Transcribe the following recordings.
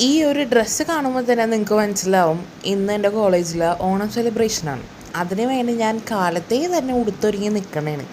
ഈ ഒരു ഡ്രസ്സ് കാണുമ്പോൾ തന്നെ നിങ്ങൾക്ക് മനസ്സിലാവും ഇന്ന് എന്റെ കോളേജിൽ ഓണം സെലിബ്രേഷനാണ് അതിനു വേണ്ടി ഞാൻ കാലത്തേ തന്നെ ഉടുത്തൊരുങ്ങി നിൽക്കണേണ്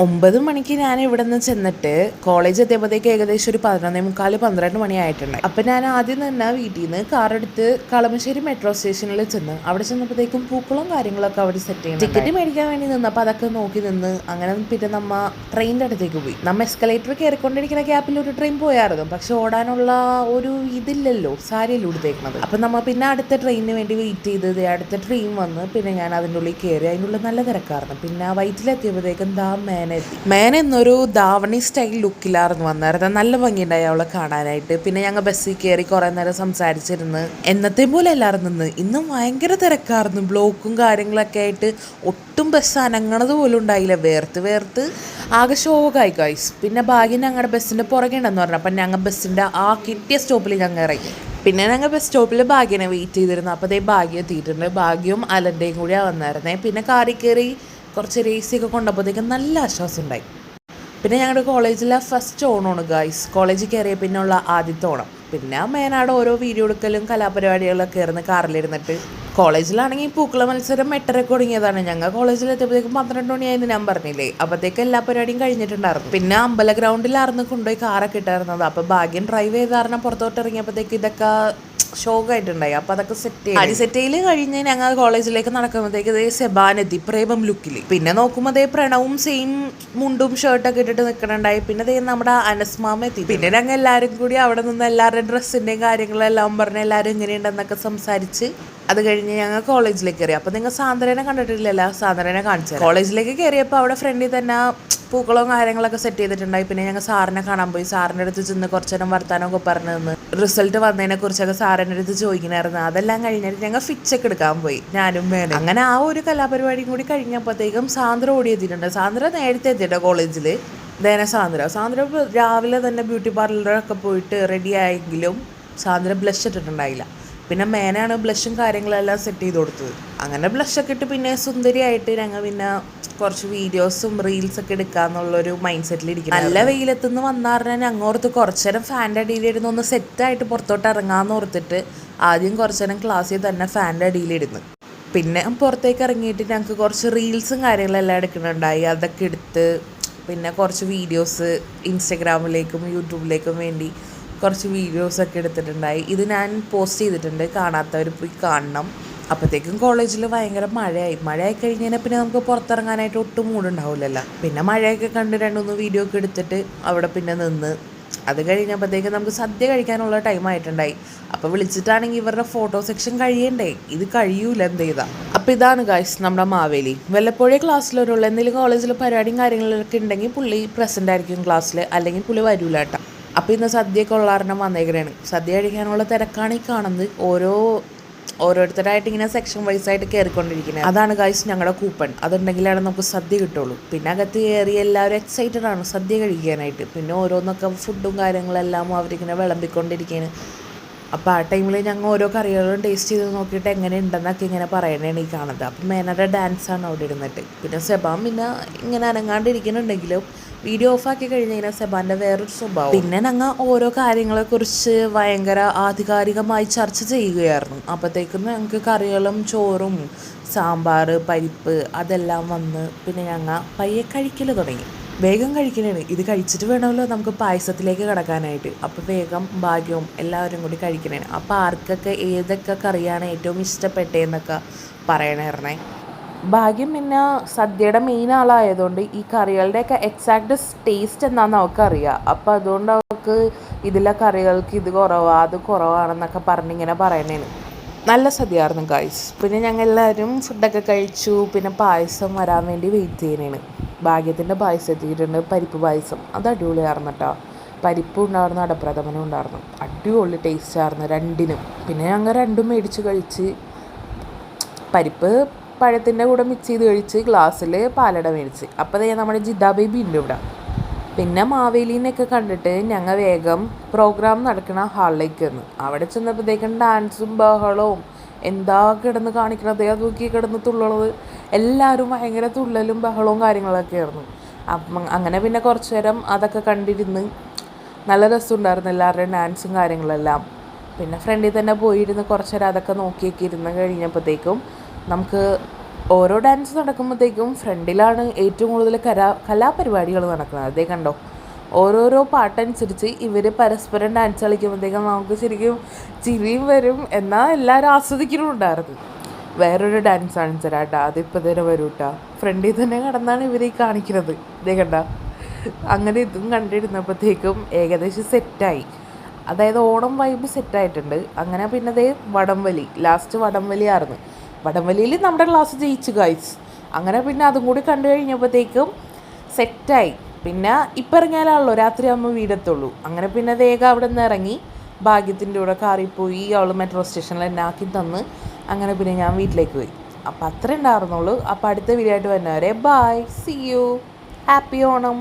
ഒമ്പത് മണിക്ക് ഞാൻ ഇവിടെ നിന്ന് ചെന്നിട്ട് കോളേജ് എത്തിയപ്പോഴത്തേക്ക് ഏകദേശം ഒരു പതിനൊന്നേ മുക്കാൽ പന്ത്രണ്ട് മണി ആയിട്ടുണ്ട്. അപ്പം ഞാൻ ആദ്യം തന്നെ വീട്ടിൽ നിന്ന് കാറെടുത്ത് കളമശ്ശേരി മെട്രോ സ്റ്റേഷനിൽ ചെന്ന് അവിടെ ചെന്നപ്പോഴത്തേക്കും പൂക്കളും കാര്യങ്ങളൊക്കെ അവിടെ സെറ്റ് ചെയ്യണം ടിക്കറ്റ് മേടിക്കാൻ വേണ്ടി നിന്ന് അപ്പോൾ അതൊക്കെ നോക്കി നിന്ന് അങ്ങനെ പിന്നെ നമ്മ ട്രെയിനിന്റെ അടുത്തേക്ക് പോയി. നമ്മ എസ്കലേറ്റർ കയറിക്കൊണ്ടിരിക്കുന്ന ഗ്യാപ്പിൽ ഒരു ട്രെയിൻ പോയായിരുന്നു. പക്ഷെ ഓടാനുള്ള ഒരു ഇതില്ലല്ലോ സാരിയല്ലോ ഉടുത്തേക്കുന്നത് അപ്പം നമ്മ പിന്നെ അടുത്ത ട്രെയിനിന് വേണ്ടി വെയിറ്റ് ചെയ്ത് അടുത്ത ട്രെയിൻ വന്ന് പിന്നെ ഞാൻ അതിന്റെ ഉള്ളിൽ കയറി. അതിന്റെ ഉള്ളിൽ നല്ല തിരക്കായിരുന്നു. പിന്നെ ആ വയറ്റിലെത്തിയപ്പോഴത്തേക്കും ദാ എത്തി മേന എന്നൊരു ധാവണി സ്റ്റൈൽ ലുക്കിലായിരുന്നു വന്നായിരുന്നു നല്ല ഭംഗിയുണ്ടായി അവളെ കാണാനായിട്ട്. പിന്നെ ഞങ്ങൾ ബസ്സിൽ കയറി കുറേ നേരം സംസാരിച്ചിരുന്നു. എന്നത്തെ പോലെ എല്ലാവരും നിന്ന്. ഇന്നും ഭയങ്കര തിരക്കായിരുന്നു. ബ്ലോക്കും കാര്യങ്ങളൊക്കെ ആയിട്ട് ഒട്ടും ബസ് അനങ്ങണത് പോലും ഉണ്ടായില്ല. വേർത്ത് വേർത്ത് ആകെ ഷോകായി ഗൈസ് പിന്നെ ഭാഗ്യം ഞങ്ങളുടെ ബസ്സിന്റെ പുറകെ ഉണ്ടെന്ന് പറഞ്ഞു. അപ്പം ഞങ്ങൾ ബസ്സിന്റെ ആ കിട്ടിയ സ്റ്റോപ്പിൽ ഞങ്ങൾ ഇറങ്ങി. പിന്നെ ഞങ്ങൾ ബസ് സ്റ്റോപ്പിൽ ഭാഗ്യനെ വെയിറ്റ് ചെയ്തിരുന്നു. അപ്പോൾ അതേ ഭാഗ്യം എത്തിയിട്ടുണ്ട്. ഭാഗ്യവും അലന്റെയും കൂടിയാണ് വന്നായിരുന്നേ പിന്നെ കാറി കയറി കുറച്ച് രേസിയൊക്കെ കൊണ്ടപ്പോഴത്തേക്കും നല്ല ആശ്വാസം ഉണ്ടായി. പിന്നെ ഞങ്ങളുടെ കോളേജിലെ ഫസ്റ്റ് ഓണമാണ് ഗായ്സ് കോളേജിൽ കയറിയ പിന്നെയുള്ള ആദ്യത്തെ ഓണം. പിന്നെ മേനാട് ഓരോ വീഡിയോ എടുക്കലും കലാപരിപാടികളൊക്കെ ആയിരുന്നു കാറിലിരുന്നിട്ട്. കോളേജിലാണെങ്കിൽ പൂക്കള മത്സരം എട്ടരക്ക് തുടങ്ങിയതാണ് ഞങ്ങൾ കോളേജിൽ എത്തിയപ്പോഴത്തേക്കും പന്ത്രണ്ട് മണിയായിരുന്നു ഞാൻ പറഞ്ഞില്ലേ? അപ്പോഴത്തേക്ക് എല്ലാ പരിപാടിയും കഴിഞ്ഞിട്ടുണ്ടായിരുന്നു. പിന്നെ അമ്പല ഗ്രൗണ്ടിലായിരുന്നു കൊണ്ടുപോയി കാറൊക്കെ ഇട്ടായിരുന്നത്. അപ്പോൾ ഭാഗ്യം ഡ്രൈവ് ചെയ്ത് കാരണം പുറത്തോട്ട് ഇറങ്ങിയപ്പോഴത്തേക്ക് ഇതൊക്കെ ഷോക്കായിട്ടുണ്ടായി അപ്പോൾ അതൊക്കെ സെറ്റ് ചെയ്യും അടി സെറ്റ് ചെയ്യൽ കഴിഞ്ഞ് ഞങ്ങൾ കോളേജിലേക്ക് നടക്കുമ്പോഴത്തേക്ക് ഇതേ സെബാൻ എത്തി പ്രേമം ലുക്കിൽ പിന്നെ നോക്കുമ്പോൾ അതേ പ്രണവും സെയിം മുണ്ടും ഷർട്ടൊക്കെ ഇട്ടിട്ട് നിൽക്കണുണ്ടായി പിന്നെ അതേ നമ്മുടെ അനസ്മാമ എത്തി. പിന്നെ ഞങ്ങൾ എല്ലാവരും കൂടി അവിടെ നിന്ന് എല്ലാവരുടെ ഡ്രസ്സിന്റെയും കാര്യങ്ങളെല്ലാം പറഞ്ഞ് എല്ലാവരും എങ്ങനെയുണ്ടെന്നൊക്കെ സംസാരിച്ച് അത് കഴിഞ്ഞ് ഞങ്ങൾ കോളേജിലേക്ക് കയറി അപ്പോൾ നിങ്ങൾ സാന്ദ്രനെ കണ്ടിട്ടില്ലല്ലോ? സാന്ദ്രനെ കാണിച്ചു കോളേജിലേക്ക് കയറിയപ്പോൾ അവിടെ ഫ്രണ്ടിൽ തന്നെ പൂക്കളവും കാര്യങ്ങളൊക്കെ സെറ്റ് ചെയ്തിട്ടുണ്ടായി. പിന്നെ ഞങ്ങൾ സാറിനെ കാണാൻ പോയി. സാറിന്റെ അടുത്ത് ചെന്ന് കുറച്ച് നേരം വർത്താനമൊക്കെ പറഞ്ഞു നിന്ന്. റിസൾട്ട് വന്നതിനെ കുറിച്ചൊക്കെ സാറിന്റെ അടുത്ത് ചോദിക്കണമായിരുന്നു അതെല്ലാം കഴിഞ്ഞിട്ട് ഞങ്ങൾ ഫിച്ചൊക്കെ എടുക്കാൻ പോയി. ഞാനും വേണം അങ്ങനെ ആ ഒരു കലാപരിപാടിയും കൂടി കഴിഞ്ഞപ്പോഴത്തേക്കും സാന്ദ്ര ഓടി എത്തിയിട്ടുണ്ട് സാന്ദ്ര നേരത്തെ എത്തിയിട്ടോ കോളേജിൽ ദേന സാന്ദ്ര. സാന്ദ്ര രാവിലെ തന്നെ ബ്യൂട്ടി പാർലറൊക്കെ പോയിട്ട് റെഡി ആയെങ്കിലും സാന്ദ്ര ബ്ലഷ് ഇട്ടിട്ടുണ്ടായില്ല. പിന്നെ മേനാണ് ബ്ലഷും കാര്യങ്ങളെല്ലാം സെറ്റ് ചെയ്ത് കൊടുത്തത്. അങ്ങനെ ബ്ലഷൊക്കെ ഇട്ട് പിന്നെ സുന്ദരിയായിട്ട് ഞങ്ങൾ പിന്നെ കുറച്ച് വീഡിയോസും റീൽസൊക്കെ എടുക്കാന്നുള്ളൊരു മൈൻഡ് സെറ്റിൽ ഇരിക്കും നല്ല വെയിലത്തുനിന്ന് വന്നാറിനെ ഞങ്ങോർത്ത് കുറച്ച് നേരം ഫാന്റെ അടിയിലിരുന്ന് ഒന്ന് സെറ്റായിട്ട് പുറത്തോട്ട് ഇറങ്ങാമെന്ന് ഓർത്തിട്ട് ആദ്യം കുറച്ചേരം ക്ലാസ്സിൽ തന്നെ ഫാന്റെ അടിയിലിരുന്ന് പിന്നെ പുറത്തേക്ക് ഇറങ്ങിയിട്ട് ഞങ്ങൾക്ക് കുറച്ച് റീൽസും കാര്യങ്ങളെല്ലാം എടുക്കുന്നുണ്ടായി. അതൊക്കെ എടുത്ത് പിന്നെ കുറച്ച് വീഡിയോസ് ഇൻസ്റ്റഗ്രാമിലേക്കും യൂട്യൂബിലേക്കും വേണ്ടി കുറച്ച് വീഡിയോസൊക്കെ എടുത്തിട്ടുണ്ടായി. ഇത് ഞാൻ പോസ്റ്റ് ചെയ്തിട്ടുണ്ട്. കാണാത്തവർ പോയി കാണണം. അപ്പോഴത്തേക്കും കോളേജിൽ ഭയങ്കര മഴയായി. മഴയായി കഴിഞ്ഞാൽ പിന്നെ നമുക്ക് പുറത്തിറങ്ങാനായിട്ട് ഒട്ടും മൂടുണ്ടാവില്ലല്ലോ പിന്നെ മഴയൊക്കെ കണ്ട് രണ്ടുമൂന്ന് വീഡിയോ ഒക്കെ എടുത്തിട്ട് അവിടെ പിന്നെ നിന്ന്. അത് കഴിഞ്ഞപ്പോഴത്തേക്കും നമുക്ക് സദ്യ കഴിക്കാനുള്ള ടൈം ആയിട്ടുണ്ടായി. അപ്പോൾ വിളിച്ചിട്ടാണെങ്കിൽ ഇവരുടെ ഫോട്ടോ സെക്ഷൻ കഴിയണ്ടേ? ഇത് കഴിയൂല എന്ത് ചെയ്താ? അപ്പോൾ ഇതാണ് ഗായ്സ് നമ്മുടെ മാവേലി. വല്ലപ്പോഴേ ക്ലാസ്സിലൊരുള്ള എന്തെങ്കിലും കോളേജിൽ പരിപാടിയും കാര്യങ്ങളൊക്കെ ഉണ്ടെങ്കിൽ പുള്ളി പ്രസന്റ് ആയിരിക്കും ക്ലാസ്സിൽ അല്ലെങ്കിൽ പുള്ളി വരൂല കേട്ടോ. അപ്പോൾ ഇന്ന് സദ്യയൊക്കെ ഉള്ളാരണം വന്നേക്കണേണ്. സദ്യ കഴിക്കാനുള്ള തിരക്കാണ് ഈ കാണുന്നത്. ഓരോ ഓരോരുത്തരായിട്ട് ഇങ്ങനെ സെക്ഷൻ വൈസ് ആയിട്ട് കയറിക്കൊണ്ടിരിക്കുന്നത് അതാണ് ഗൈസ് ഞങ്ങളുടെ കൂപ്പൺ അതുണ്ടെങ്കിലാണ് നമുക്ക് സദ്യ കിട്ടുള്ളൂ. പിന്നെ അകത്ത് കയറി എല്ലാവരും എക്സൈറ്റഡ് ആണ് സദ്യ കഴിക്കാനായിട്ട്. പിന്നെ ഓരോന്നൊക്കെ ഫുഡും കാര്യങ്ങളെല്ലാം അവരിങ്ങനെ വിളമ്പിക്കൊണ്ടിരിക്കുകയാണ് അപ്പോൾ ആ ടൈമിൽ ഞങ്ങൾ ഓരോ കറികളും ടേസ്റ്റ് ചെയ്ത് നോക്കിയിട്ട് എങ്ങനെ ഉണ്ടെന്നൊക്കെ ഇങ്ങനെ പറയണേണ് ഈ കാണുന്നത്. അപ്പം മേനയുടെ ഡാൻസാണ് അവിടെ ഇരുന്നിട്ട്. പിന്നെ സെബാൻ പിന്നെ ഇങ്ങനെ അനങ്ങാണ്ടിരിക്കുന്നുണ്ടെങ്കിലും വീഡിയോ ഓഫാക്കി കഴിഞ്ഞ് കഴിഞ്ഞാൽ സെബാന്റെ വേറൊരു സ്വഭാവം. പിന്നെ ഞങ്ങൾ ഓരോ കാര്യങ്ങളെക്കുറിച്ച് ഭയങ്കര ആധികാരികമായി ചർച്ച ചെയ്യുകയായിരുന്നു. അപ്പോഴത്തേക്കും ഞങ്ങൾക്ക് കറികളും ചോറും സാമ്പാർ പരിപ്പ് അതെല്ലാം വന്ന് പിന്നെ ഞങ്ങൾ പയ്യെ കഴിക്കൽ തുടങ്ങി. വേഗം കഴിക്കണേണ് ഇത് കഴിച്ചിട്ട് വേണമല്ലോ നമുക്ക് പായസത്തിലേക്ക് കിടക്കാനായിട്ട്. അപ്പോൾ വേഗം ഭാഗ്യവും എല്ലാവരും കൂടി കഴിക്കണേണ് അപ്പോൾ ആർക്കൊക്കെ ഏതൊക്കെ കറിയാണ് ഏറ്റവും ഇഷ്ടപ്പെട്ടതെന്നൊക്കെ പറയണേറണേ ഭാഗ്യം പിന്നെ സദ്യയുടെ മെയിൻ ആളായതുകൊണ്ട് ഈ കറികളുടെയൊക്കെ എക്സാക്ട് ടേസ്റ്റ് എന്താണെന്ന് അവൾക്ക് അറിയാം അപ്പോൾ അതുകൊണ്ട് അവൾക്ക് ഇതിലെ കറികൾക്ക് ഇത് കുറവാണ് അത് കുറവാണെന്നൊക്കെ പറഞ്ഞിങ്ങനെ പറയണേന്. നല്ല സദ്യയായിരുന്നു ഗായ്സ് പിന്നെ ഞങ്ങൾ എല്ലാവരും ഫുഡൊക്കെ കഴിച്ചു. പിന്നെ പായസം വരാൻ വേണ്ടി വെയിറ്റ് ചെയ്യണേണ്. ഭാഗ്യത്തിന്റെ പായസം എത്തിയിട്ടുണ്ട്. പരിപ്പ് പായസം. അത് അടിപൊളിയായിരുന്നു കേട്ടോ. പരിപ്പും ഉണ്ടായിരുന്നു അടപ്രഥമനും ഉണ്ടായിരുന്നു. അടിപൊളി ടേസ്റ്റ് ആയിരുന്നു രണ്ടിനും. പിന്നെ ഞങ്ങൾ രണ്ടും മേടിച്ച് കഴിച്ച് പരിപ്പ് പഴത്തിന്റെ കൂടെ മിക്സ് ചെയ്ത് കഴിച്ച് ഗ്ലാസ്സിൽ പാലട മേടിച്ച്. അപ്പോൾ നമ്മുടെ ജിദാ ബേബി ഉണ്ട് ഇവിടെ. പിന്നെ മാവേലിനെയൊക്കെ കണ്ടിട്ട് ഞങ്ങൾ വേഗം പ്രോഗ്രാം നടക്കുന്ന ഹാളിലേക്ക് വന്നു. അവിടെ ചെന്നപ്പോഴത്തേക്കും ഡാൻസും ബഹളവും എന്താ കിടന്ന് കാണിക്കണത്? അത് നോക്കി കിടന്ന് തുള്ളണത്. എല്ലാവരും ഭയങ്കര തുള്ളലും ബഹളവും കാര്യങ്ങളൊക്കെ ആയിരുന്നു. അപ്പം അങ്ങനെ പിന്നെ കുറച്ച് നേരം അതൊക്കെ കണ്ടിരുന്ന് നല്ല രസമുണ്ടായിരുന്നു എല്ലാവരുടെയും ഡാൻസും കാര്യങ്ങളെല്ലാം. പിന്നെ ഫ്രണ്ടിൽ തന്നെ പോയിരുന്ന് കുറച്ച് നേരം അതൊക്കെ നോക്കിയൊക്കെ ഇരുന്ന് കഴിഞ്ഞപ്പോഴത്തേക്കും നമുക്ക് ഓരോ ഡാൻസ് നടക്കുമ്പോഴത്തേക്കും ഫ്രണ്ടിലാണ് ഏറ്റവും കൂടുതൽ കലാ കലാപരിപാടികൾ നടക്കുന്നത്. അതേ കണ്ടോ? ഓരോരോ പാട്ടനുസരിച്ച് ഇവർ പരസ്പരം ഡാൻസ് കളിക്കുമ്പോഴത്തേക്കും നമുക്ക് ശരിക്കും ചിരിയും വരും. എന്നാൽ എല്ലാവരും ആസ്വദിക്കുന്നുണ്ടായിരുന്നു വേറൊരു ഡാൻസ് ആണ് തരാം അതിപ്പോൾ തന്നെ വരും കേട്ടോ ഫ്രണ്ടിൽ തന്നെ കടന്നാണ് ഇവർ ഈ കാണിക്കുന്നത്. ഇതേ കണ്ട? അങ്ങനെ ഇതും കണ്ടിരുന്നപ്പോഴത്തേക്കും ഏകദേശം സെറ്റായി. അതായത് ഓണം വൈബ് സെറ്റായിട്ടുണ്ട് അങ്ങനെ പിന്നെ അതേ വടംവലി ലാസ്റ്റ് വടംവലിയായിരുന്നു വടംവലിയിൽ നമ്മുടെ ക്ലാസ് ജയിച്ചു ഗൈസ് അങ്ങനെ പിന്നെ അതും കൂടി കണ്ടു കഴിഞ്ഞപ്പോഴത്തേക്കും സെറ്റായി പിന്നെ ഇപ്പം ഇറങ്ങിയാലാണല്ലോ രാത്രി ആകുമ്പോൾ വീടെത്തുള്ളൂ. അങ്ങനെ പിന്നെ വേഗം അവിടെ നിന്ന് ഇറങ്ങി ഭാഗ്യത്തിന്റെ കൂടെ കാറിൽ പോയി അവൾ മെട്രോ സ്റ്റേഷനിൽ എന്നെ ആക്കി തന്ന് അങ്ങനെ പിന്നെ ഞാൻ വീട്ടിലേക്ക് പോയി. അപ്പോൾ അത്രേ ഉണ്ടായിരുന്നുള്ളൂ. അപ്പോൾ അടുത്ത വീഡിയോ ആയിട്ട് വരുന്നവരെ bye see you happy Onam.